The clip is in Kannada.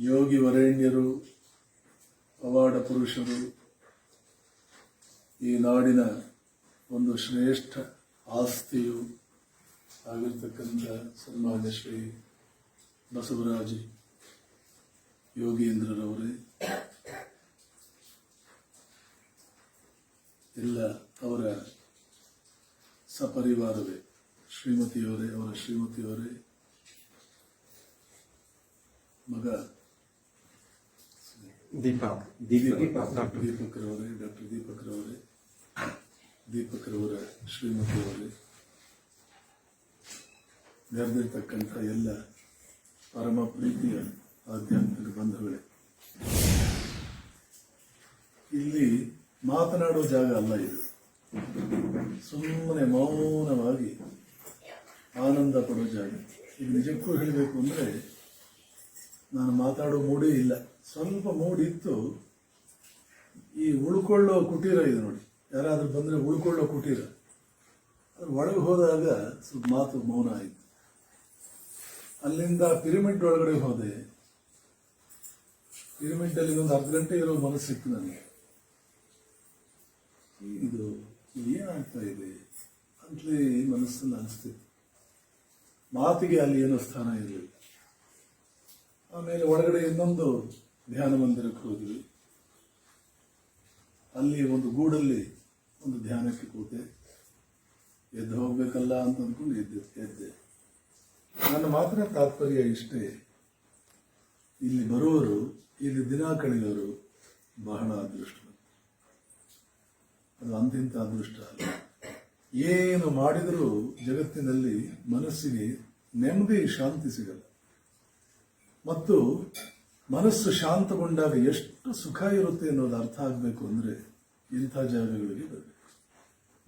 ಯೋಗಿ ವರೇಣ್ಯರು ಪವಾಡ ಪುರುಷರು ಈ ನಾಡಿನ ಒಂದು ಶ್ರೇಷ್ಠ ಆಸ್ತಿಯು ಆಗಿರ್ತಕ್ಕಂಥ ಸನ್ಮಾನ್ಯ ಶ್ರೀ ಬಸವರಾಜ ಯೋಗೀಂದ್ರರವರೇ. ಎಲ್ಲ ಅವರ ಸಪರಿವಾರವೇ, ಶ್ರೀಮತಿಯವರೇ, ಅವರ ಶ್ರೀಮತಿಯವರೇ. ಮಗ ದೀಪ ಡಾಕ್ಟರ್ ದೀಪಕ್ರವರೇ ಡಾಕ್ಟರ್ ದೀಪಕ್ರವರೇ ಶ್ರೀಮತಿ ಅವರೇ. ನೆರೆದಿರ್ತಕ್ಕಂಥ ಎಲ್ಲ ಪರಮ ಪ್ರೀತಿಯ ಆಧ್ಯಾತ್ಮಿಕ ಬಂಧುಗಳೇ. ಇಲ್ಲಿ ಮಾತನಾಡೋ ಜಾಗ ಅಲ್ಲ ಇದು. ಸುಮ್ಮನೆ ಮೌನವಾಗಿ ಆನಂದ ಪಡೋ ಜಾಗ. ಈಗ ನಿಜಕ್ಕೂ ಹೇಳಬೇಕು ಅಂದ್ರೆ ನಾನು ಮಾತಾಡೋ ಮೂಡೇ ಇಲ್ಲ. ಸ್ವಲ್ಪ ಮೂಡಿತ್ತು. ಈ ಉಳ್ಕೊಳ್ಳೋ ಕುಟೀರ ಇದೆ ನೋಡಿ. ಯಾರಾದರೂ ಬಂದರೆ ಉಳ್ಕೊಳ್ಳೋ ಕುಟೀರ. ಅದು ಒಳಗೆ ಹೋದಾಗ ಸ್ವಲ್ಪ ಮಾತು ಮೌನ ಆಯಿತು. ಅಲ್ಲಿಂದ ಪಿರಮಿಡ್ ಒಳಗಡೆ ಹೋದೆ. ಪಿರಮಿಡ್ ಅಲ್ಲಿ ಒಂದು ಅರ್ಧ ಗಂಟೆ ಇರೋ ಮನಸ್ಸು ಸಿಕ್ತು ನನಗೆ. ಇದು ಏನಾಗ್ತಾ ಇದೆ? ಅಂತಲೇ ಮನಸ್ಸನ್ನು ಅನಿಸ್ತಿತ್ತು. ಮಾತಿಗೆ ಅಲ್ಲಿ ಏನೋ ಸ್ಥಾನ ಇರಲಿಲ್ಲ. ಆಮೇಲೆ ಒಳಗಡೆ ಇನ್ನೊಂದು ಧ್ಯಾನ ಮಂದಿರಕ್ಕೆ ಹೋದ್ವಿ. ಅಲ್ಲಿ ಒಂದು ಗೂಡಲ್ಲಿ ಒಂದು ಧ್ಯಾನಕ್ಕೆ ಕೂತೆ. ಎದ್ದು ಹೋಗ್ಬೇಕಲ್ಲ ಅಂತ ಅಂದ್ಕೊಂಡು ಎದ್ದೆ ಎದ್ದೆ. ನನ್ನ ಮಾತ್ರ ತಾತ್ಪರ್ಯ ಇಷ್ಟೇ. ಇಲ್ಲಿ ಬರುವರು ಇಲ್ಲಿ ದಿನ ಕಳೆಯೋರು ಬಹಳ ಅದೃಷ್ಟ. ಅದು ಅಂತಿಂತ ಅದೃಷ್ಟ ಏನು ಮಾಡಿದರೂ ಜಗತ್ತಿನಲ್ಲಿ ಮನಸ್ಸಿಗೆ ನೆಮ್ಮದಿ, ಶಾಂತಿ ಸಿಗಲ್ಲ. ಮತ್ತು ಮನಸ್ಸು ಶಾಂತಗೊಂಡಾಗ ಎಷ್ಟು ಸುಖ ಇರುತ್ತೆ ಅನ್ನೋದು ಅರ್ಥ ಆಗಬೇಕು ಅಂದರೆ ಇಂಥ ಜಾಗಗಳಿಗೆ ಬರಬೇಕು